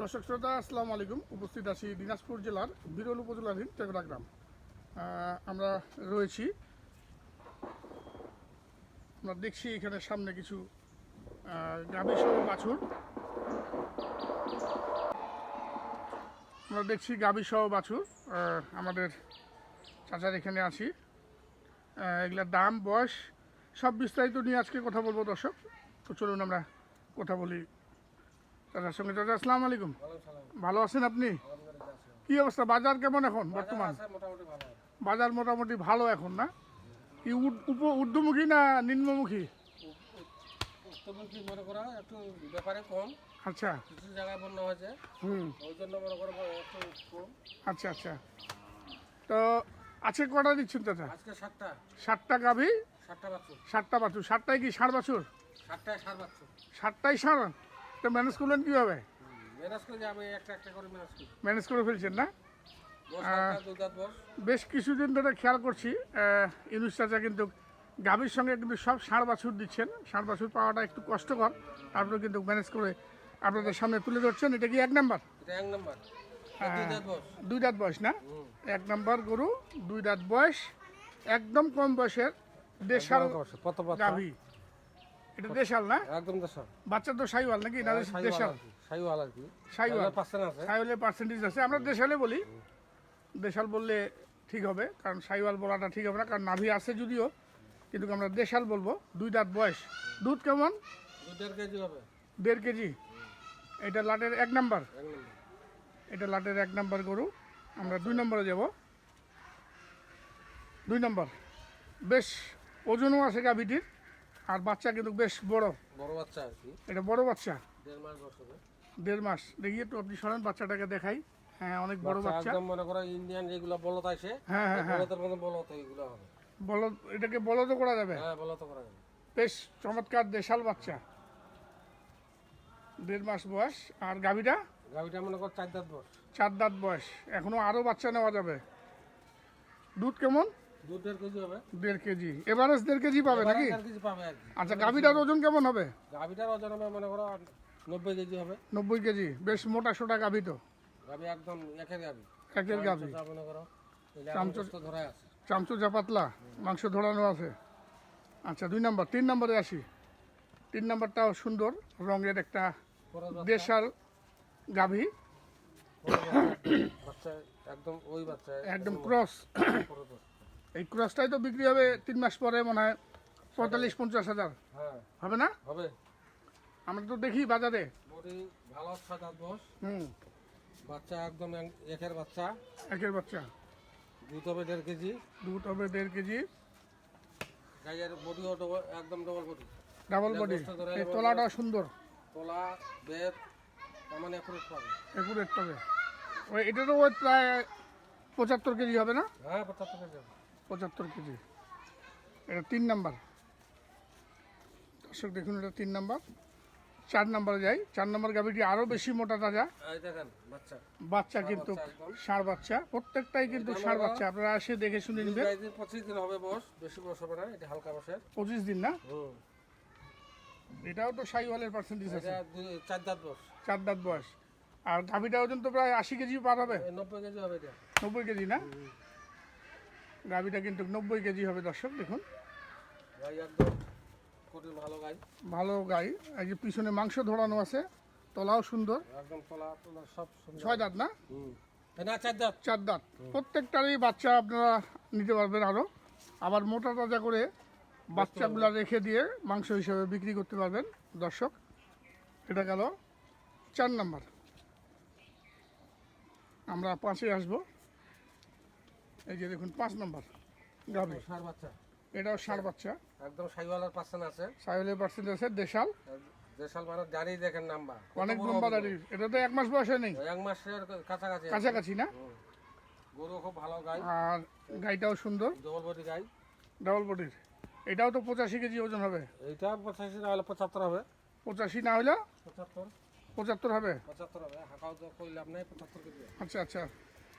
দর্শক শ্রোতা, আসসালামু আলাইকুম। উপস্থিত আছি দিনাজপুর জেলার বিরল উপজেলাধীন টেকরা গ্রাম। আমরা রয়েছি। আমরা দেখছি এখানে সামনে কিছু গাভী সহ বাছুর। আমরা দেখছি গাভী সহ বাছুর আমাদের চাচার এখানে আছি। এগুলার দাম, বয়স, সব বিস্তারিত নিয়ে আজকে কথা বলব দর্শক। তো চলুন আমরা কথা বলি চাচার সঙ্গে চাচা আসসালামু আলাইকুম। ভালো আছেন আপনি? কি অবস্থা? বাজার কেমন এখন বর্তমান? বাজার মোটামুটি ভালো এখন না? কি ঊর্ধ্বমুখী না নিম্নমুখী? উত্তরমুখী মনে করো একটু ব্যাপারে কম। আচ্ছা। কিছু জায়গায় বন্যা হয়েছে। হুম। ওই জন্য মনে করো একটু কম। আচ্ছা আচ্ছা। তো আছে কটা দিচ্ছেন চাচা? আজকে সাতটা। গাভী? সাতটা বাছুর। ষাটটায় কি ষাট বাছুর? সাতটায় ষাট তো ম্যানেজ করলেন কীভাবে? মেরাজ করে যাবে একটা একটা করে মেরাজ করি। ম্যানেজ করে ফেলছেন না? বেশ কিছুদিন ধরে খেয়াল করছি ইনুস চাচা কিন্তু গাভীর সঙ্গে কিন্তু সব ষাঁড় বাছুর দিচ্ছেন। ষাঁড় বাছুর পাওয়াটা একটু কষ্টকর। তারপরে কিন্তু ম্যানেজ করে আপনাদের সামনে তুলে ধরছেন। এটা কি এক নাম্বার? এক নম্বর। দুই দাঁত বয়স না? এক নাম্বার গরু দুই দাঁত বয়স। একদম কম বয়সের দেশাল গাভী। এটা দেশাল না? একদম দেশ বাচ্চা তো সাইওয়াল নাকি? না দেশাল। সাইওয়াল আর কি। সাইওয়াল। পার্সেন্ট আছে। সাইওয়ালের পার্সেন্টেজ আছে। আমরা দেশালে বলি। দেশাল বললে ঠিক হবে কারণ সাইওয়াল বলাটা ঠিক হবে না কারণ নাভি আছে যদিও কিন্তু আমরা দেশাল বলব। দুই দাঁত বয়স। দুধ কেমন? দেড় কেজি হবে। দেড় কেজি? এটা লাটের এক নাম্বার। নম্বর। এটা লাটের এক নাম্বার গরু। আমরা দুই নম্বরে যাব। দুই নম্বর। বেশ ওজনও আছে গাভীটির। আর বাচ্চা কিন্তু বেশ বড়। বড় বাচ্চা আর কি। এটা বড় বাচ্চা। দেড় মাস বয়স হবে। দেড় মাস। দেখি একটু আপনি সরেন বাচ্চাটাকে দেখাই। হ্যাঁ অনেক বড় বাচ্চা একদম মনে করো ইন্ডিয়ান যেগুলো বলত আছে হ্যাঁ হ্যাঁ হ্যাঁ। বলতের মতো বলত এগুলো হবে। বলদ এটাকে বলদ করা যাবে? হ্যাঁ বলত করা যাবে। বেশ চমৎকার দেশাল বাচ্চা। দেড় মাস বয়স। আর গাভীটা? গাভিটা মনে করো চার দাঁত বয়স। চার দাঁত বয়স। এখনও আরও বাচ্চা নেওয়া যাবে। দুধ কেমন? দেড় কেজি হবে। দেড় কেজি। এভারেজ দেড় কেজি পাবে নাকি? দেড় কেজি পাবে আর কি। আচ্ছা গাভীটার ওজন কেমন হবে? গাভিটার ওজন হবে মনে করো নব্বই কেজি হবে। নব্বই কেজি। বেশ মোটা সোটা গাভী তো। গাভি একদম একের গাভি। একের গাভী। মনে করো। চামচুর- চামচ ধরে পাতলা মাংস ধরানো আছে। আচ্ছা দুই নম্বর তিন নম্বরে আসি। তিন নম্বরটাও সুন্দর রঙের একটা দেশাল গাভী। একদম ওই বাচ্চা। একদম ক্রস। এই ক্রসটাই তো বিক্রি হবে তিন মাস পরে মনে হয় পঁয়তাল্লিশ পঞ্চাশ হাজার। হ্যাঁ। হবে না? হবে। আমরা তো দেখি বাজারে। ভালো হুম। বাচ্চা একদম এক- একের বাচ্চা। একের বাচ্চা। দুধ হবে দেড় কেজি। দুধ হবে দেড় কেজি। গাইয়ের একদম ডবল বডি ডাবল বডি এই তলাটাও সুন্দর। তোলা মানে একুরেট পাবে। একুরেট তবে ওই এটারও প্রায় পঁচাত্তর কেজি হবে না? হ্যাঁ পঁচাত্তর কেজি হবে। পঁচাত্তর কেজি। এটা তিন নাম্বার। দর্শক দেখুন এটা তিন নাম্বার। চার নাম্বারে যাই। চার নাম্বার গাভিটি আরও বেশি মোটা তাজা। বাচ্চা। কিন্তু ষাঁড় বাচ্চা। প্রত্যেকটাই কিন্তু ষাঁড় বাচ্চা। আপনারা এসে দেখে শুনে নেবেন। পঁচিশ দিন হবে বস বেশি বস হবে না এটা হালকা বসের পঁচিশ দিন না? এটাও তো সাইওয়ালের পার্সেন্টেজ আছে। চার দাঁত বস চার দাঁত বয়স। আর গাভিটা ওজন তো প্রায় আশি কেজি পার হবে। নব্বই কেজি হবে এটা। নব্বই কেজি না? গাভিটা কিন্তু নব্বই কেজি হবে দর্শক দেখুন। ভালো গাই। ভালো গাই। এই যে পিছনে মাংস ধরানো আছে তলাও সুন্দর। একদম তোলা তোলা সব। ছয় দাঁত না? হুম। এই না চার দাঁত। চার দাঁত। প্রত্যেকটারই বাচ্চা আপনারা নিতে পারবেন আরও আবার মোটা তাজা করে বাচ্চাগুলো রেখে দিয়ে মাংস হিসেবে বিক্রি করতে পারবেন দর্শক। এটা গেল চার নাম্বার। আমরা পাঁচে আসব। এই যে দেখুন পাঁচ নাম্বার গাভী সার বাচ্চা। এটাও ষাঁড় বাচ্চা। একদম সাইওয়ালার পার্সেন্ট আছে। সাইলের পার্সেন্ট আছে দেশাল। দেশাল মানুষ দাঁড়িয়ে দেখেন নাম্বার। অনেক লম্বা দাঁড়িয়ে এটা তো এক মাস বয়সে নেই। এক মাসের কাছাকাছি। কাছাকাছি না? গরু খুব ভালো গাই। আর গাইটাও সুন্দর। ডবল বডি গাই। ডাবল বডির এটাও তো পঁচাশি কেজি ওজন হবে। এইটা পঁচাশি না হলে পঁচাত্তর হবে। পঁচাশি না হলে পঁচাত্তর। পঁচাত্তর হবে। পঁচাত্তর হবে। হাঁকাও তো কই লাভ নাই পঁচাত্তর কেজি। আচ্ছা আচ্ছা।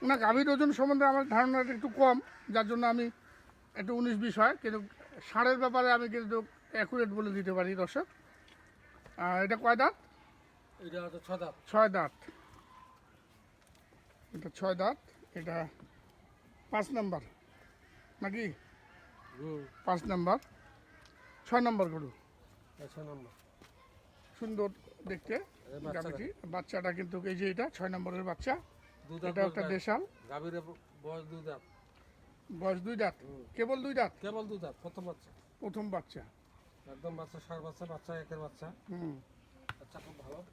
না গাভীর ওজন সম্বন্ধে আমার ধারণাটা একটু কম যার জন্য আমি একটু উনিশ বিশ হয় কিন্তু সারের ব্যাপারে আমি কিন্তু অ্যাকুরেট বলে দিতে পারি দর্শক। আর এটা কয় দাঁত? এটা হচ্ছে ছ দাঁত। ছয় দাঁত। এটা ছয় দাঁত এটা পাঁচ নাম্বার। নাকি? পাঁচ নাম্বার। ছয় নাম্বার গরু। নম্বর। সুন্দর দেখতে বাচ্চাটা। কিন্তু এই যে এটা ছয় নম্বরের বাচ্চা। এটা একটা দেশাল গাভীর বয়স দুই দাঁত। বয়স দুই দাঁত। কেবল দুই দাঁত? কেবল দুই দাঁত প্রথম বাচ্চা। প্রথম বাচ্চা। একদম বাচ্চা সার বাচ্চা বাচ্চা একের বাচ্চা। হুম। বাচ্চা খুব ভালো।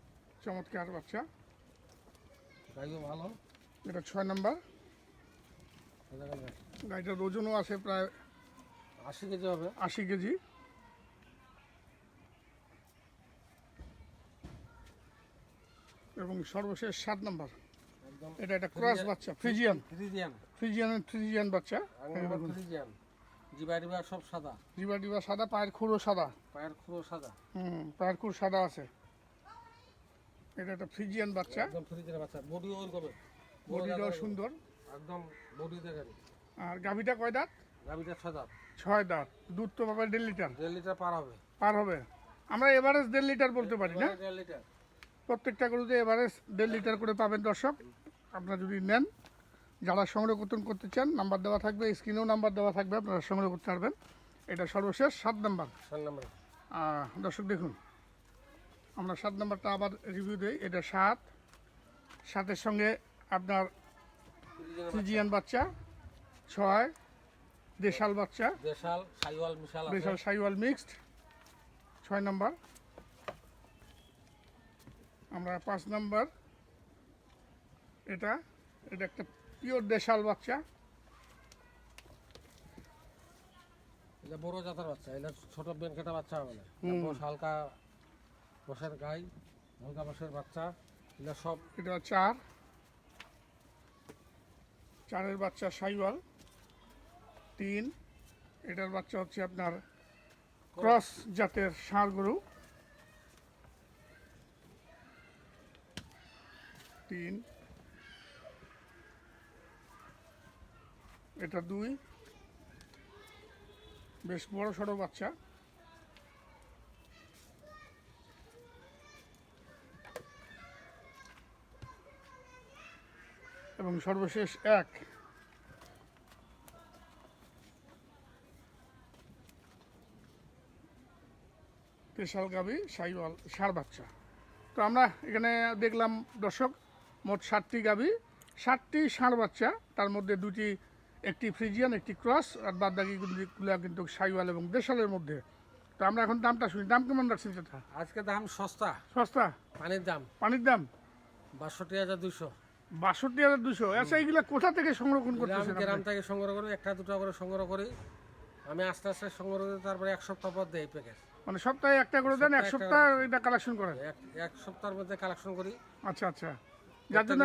চমৎকার বাচ্চা। গাইও ভালো। এটা ছয় নাম্বার। গাড়িটার ওজনও আছে প্রায় আশি কেজি হবে। আশি কেজি। এবং সর্বশেষ সাত নাম্বার। এটা একটা ক্রস বাচ্চা ফ্রিজিয়ান। ফ্রিজিয়ান। ফ্রিজিয়ান ফ্রিজিয়ান বাচ্চা। ফ্রিজিয়ান। জিবা ডিবা সব সাদা। ডিবা ডিবা সাদা পায়ের খুঁড়ো সাদা। পায়ের খুঁড়ো সাদা। হুম পায়ের খুঁড় সাদা আছে। এটা একটা ফ্রিজিয়ান বাচ্চা। একদম ফ্রিজিয়ান বাচ্চা। বডি বডিটাও সুন্দর। একদম বডি আর গাভিটা কয় দাঁত? গাভীটা ছয় দাঁত। ছয় দাঁত। দুধ তো পাবে দেড় লিটার। দেড় লিটার পার হবে। পার হবে। আমরা এভারেজ দেড় লিটার বলতে পারি না? দেড় লিটার। প্রত্যেকটা গরুতে এভারেজ দেড় লিটার করে পাবেন দর্শক। আপনারা যদি নেন যারা সংগ্রহ করতেন করতে চান নাম্বার দেওয়া থাকবে স্ক্রিনেও নাম্বার দেওয়া থাকবে আপনারা সংগ্রহ করতে পারবেন এটা সর্বশেষ সাত নাম্বার। সাত নম্বর। দর্শক দেখুন আমরা সাত নাম্বারটা আবার রিভিউ দিই। এটা সাত। সাতের সঙ্গে আপনার ফ্রিজিয়ান বাচ্চা ছয়। দেশাল বাচ্চা। দেশাল সাইওয়াল মিশাল দেশাল সাইওয়াল মিক্সড ছয় নাম্বার। আমরা পাঁচ নাম্বার এটা এটা একটা পিওর দেশাল বাচ্চা। এটা বড় জাতের বাচ্চা এটা ছোট বেনকেটা বাচ্চা হবে না। হালকা বসের গাই হালকা বসের বাচ্চা এটা সব এটা চার। চারের বাচ্চা সাইওয়াল তিন। এটার বাচ্চা হচ্ছে আপনার ক্রস জাতের ষাঁড় গরু। তিন। এটা দুই। বেশ বড় সড়ো বাচ্চা। এবং সর্বশেষ এক। স্পেশাল গাবি সাইওয়াল ষাঁড় বাচ্চা। তো আমরা এখানে দেখলাম দর্শক, মোট ষাটটি গাবি ষাটটি ষাঁড় বাচ্চা, তার মধ্যে দুটি একটি ফ্রিজিয়ান একটি ক্রস আর বাদ বাকিগুলো কিন্তু সাইওয়াল এবং দেশালের মধ্যে। তো আমরা এখন দামটা শুনি। দাম কেমন রাখছেন সেটা আজকে দাম সস্তা। সস্তা? পানির দাম। পানির দাম? বাষট্টি হাজার দুশো বাষট্টি হাজার দুশো আচ্ছা এইগুলা কোথা থেকে সংরক্ষণ করতেছেন গ্রাম থেকে সংগ্রহ করি একটা দুটো করে সংগ্রহ করি। আমি আস্তে আস্তে সংগ্রহ করি তারপরে এক সপ্তাহ পর দেই প্যাকেজ মানে সপ্তাহে একটা করে দেন এক সপ্তাহ এটা কালেকশন করেন? এক এক সপ্তাহের মধ্যে কালেকশন করি। আচ্ছা আচ্ছা। যার জন্য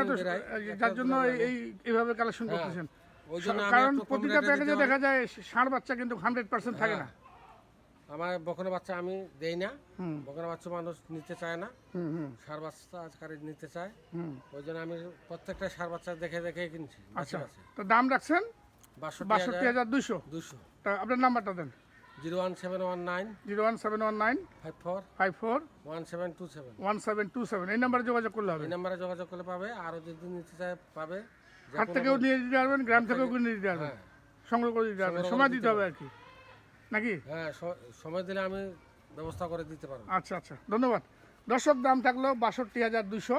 যার জন্য এই- এই এইভাবে কালেকশন হ্যাঁ, করতেছেন? কারণ প্রতিটা প্যাকেজে দেখা যায় ষাঁড় বাচ্চা কিন্তু হান্ড্রেড পার্সেন্ট থাকে না। আমার বকনা বাচ্চা আমি দেই না। বকনা বাচ্চা মানুষ নিতে চায় না। সার বাচ্চা আজকাল নিতে চায়। ওই জন্য আমি প্রত্যেকটা সার বাচ্চা দেখে দেখে কিনছি। আচ্ছা। তো দাম রাখছেন? বাষট্টি হাজার দুশো দুশো তা আপনার নাম্বারটা দেন। Zero one seven one nine zero one seven one nine five four five four one seven two seven. One seven two seven. এই নাম্বারে যোগাযোগ করলে হবে। এই নাম্বারে যোগাযোগ করলে পাবে। আরও যদি নিতে চায় পাবে। হাট থেকেও নিয়ে দিতে পারবেন গ্রাম থেকেও নিয়ে দিতে পারবেন। হ্যাঁ। সংগ্রহ করে দিতে পারবেন সময় দিতে দিতে হবে আর কি। নাকি? হ্যাঁ সময় দিলে আমি ব্যবস্থা করে দিতে পারব। আচ্ছা আচ্ছা ধন্যবাদ। দর্শক দাম থাকল বাষট্টি হাজার দুশো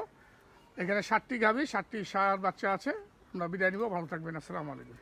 এখানে ষাটটি গাভি ষাটটি সার বাচ্চা আছে। আমরা বিদায় নিব ভালো থাকবেন আসসালামু আলাইকুম।